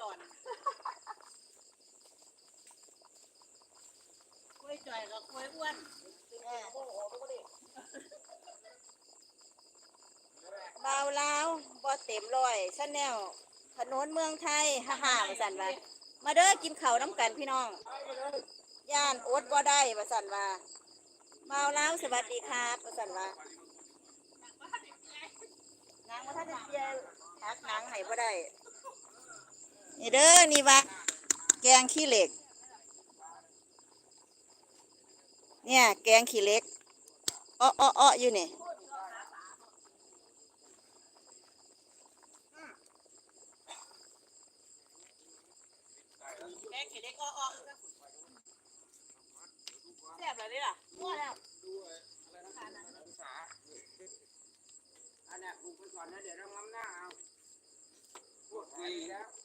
ดอนกล้วยจ่อยกับกล้วยอ้วนเบาแล้วบ่เต็มร้อยชาแนลถนนเมืองไทยฮ่าฮ่าว่าสั่นว่ามาเด้อกินข้าวน้ำกันพี่น้อง ย่านอดบ่ได้ว่าสั่นว่าเบาแล้วสวัสดีครับว่าสั่นว่านางว่าถ้าจะเจียหักนังให้บ่ได้ นี่เด้อนี่ว่าแกงขี้เหล็ก เนี่ยแกงขี้เหล็กอ้ออ้ออ้ออยู่นี่แม่เขียนเด็กอ้อๆแซ่บเลยล่ะมั่วแล้วอันเนี้ยปลูกไปก่อนนะเดี๋ยวเราง้ำหน้าเอาพวกไทยแล้ว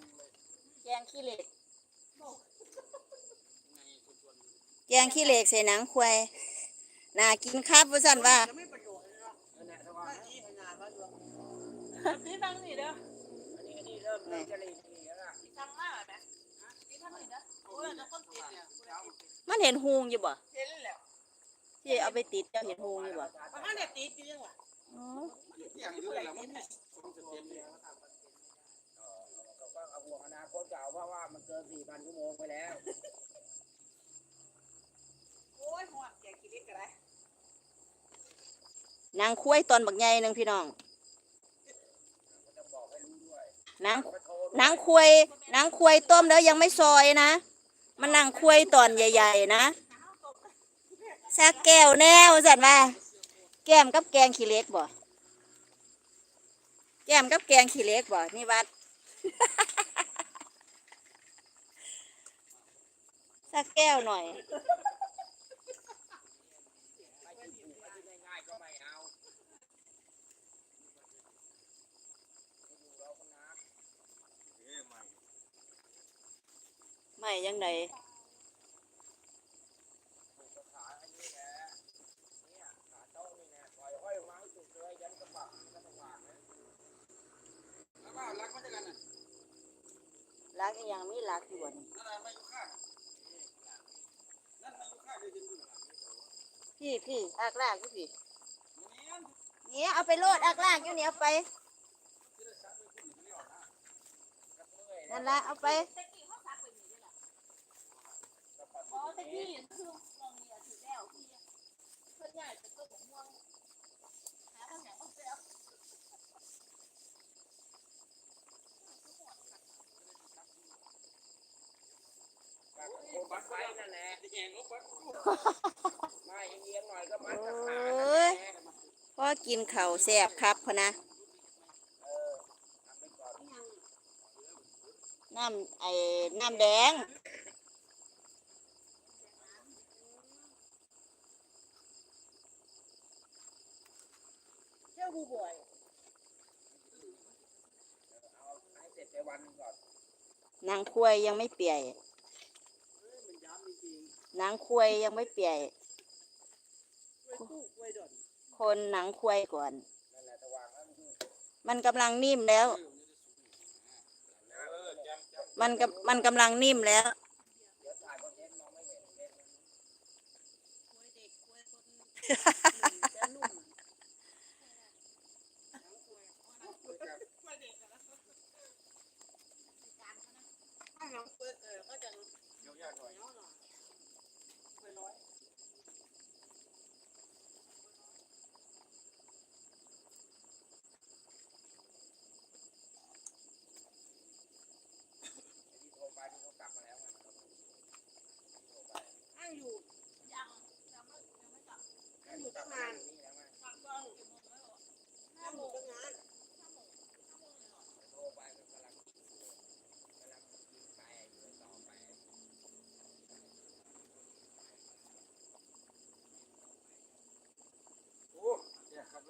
แหนดังเลยแกงขี้เหล็กแกงขี้เหล็กใส่หนังควายน่ากินครับว่าสั่นว่าจะไม่ประโยชน์เลยเนาะอันเนี้ยระวังว่านะที่พงานบ้านเราที่ตั้งนี่เด้ออันนี้อันนี้เริ่มเริ่มจะรีบหนีแล้วล่ะที่ตั้งมากไหมที่ตั้งนี่เด้อโอ้ยจะต้นติดเนี่ยมันเห็นหูงอยู่บ่เห็นแล้วที่เอาไปติดเจ้าเห็นหูงอยู่บ่ประมาณเนี่ยติดอยู่ยังวะอ๋ออย่างนี้แหละมันต้องสเต็ปเนี่ยก็ก็เอาห่วงอนาคตเก่าเพราะว่ามันเกินสี่พันชั่วโมงไปแล้ว โอ้ยหัวแกกินเล็กกันไรนางควายตอนบักใหญ่หนึงพี่น้องก็ต้องบอกให้รู้ด้วยนางก็โทรนางควายนางควายต้มแล้วยังไม่ซอยนะมันนางควายตอนใหญ่ ๆ นะสักแก้วแนวสั่นว่าแก้มกับแกงขี้เหล็กบ่แก้มกับแกงขี้เหล็กบ่นี่วัด สักแก้วหน่อย ไม่กินถูกไม่กินง่ายๆก็ไม่เอาอยู่เราก็น้ำเอ้ยไม่ไม่ยังไง ถูกกระถาอันนี้แหละเนี่ยขาโต๊ะนี่แหละปล่อยห้อยมาให้สุดเลยยันกระบะกระบะเลยแล้วก็รักมันจะกันน่ะ รักอีหยังมีรักอยู่บ่นี่นั่นอะไรไม่อยู่ข้างนั่นไม่อยู่ข้างเดี๋ยวจะดูหลังพี่พี่อากลากอยู่พี่นี่นเนี่ยเอาไปโลดอากลากอยู่นี่เอาไปที่ได้ซักไม่ขึ้นไม่ออกนะกระเพื่อยนั่นละเอาไปตะกี้เขาซักไปนี่ด้วยล่ะกระปัดอ๋อตะกี้คือมองเนี่ยถือแล้วพี่เพื่อนใหญ่จะก็ผมม่วงหาทางไหนก็ไปเอา โอ้ บัดไว้นั่นแหละที่แกงก็บัดไม่เอียงหน่อยก็มัดกับขาโอ้ยพอกินข้าวแซ่บครับพะนะเออทำไปก่อนน้ำไอ้น้ำแดง เที่ยวผู้บ่อยเอาให้เสร็จไปวันหนึงก่อน นางควายยังไม่เปียกมันย้ำจ ริงนางควายยังไม่เปียกๆกล้วยคู่ยนคนหนังควายก่อนนั่นแหละระวังแล้วมันมันกำลังนิ่มแล้วเออจำจำมันกำมันกำลังนิ่มแล้ว Illinois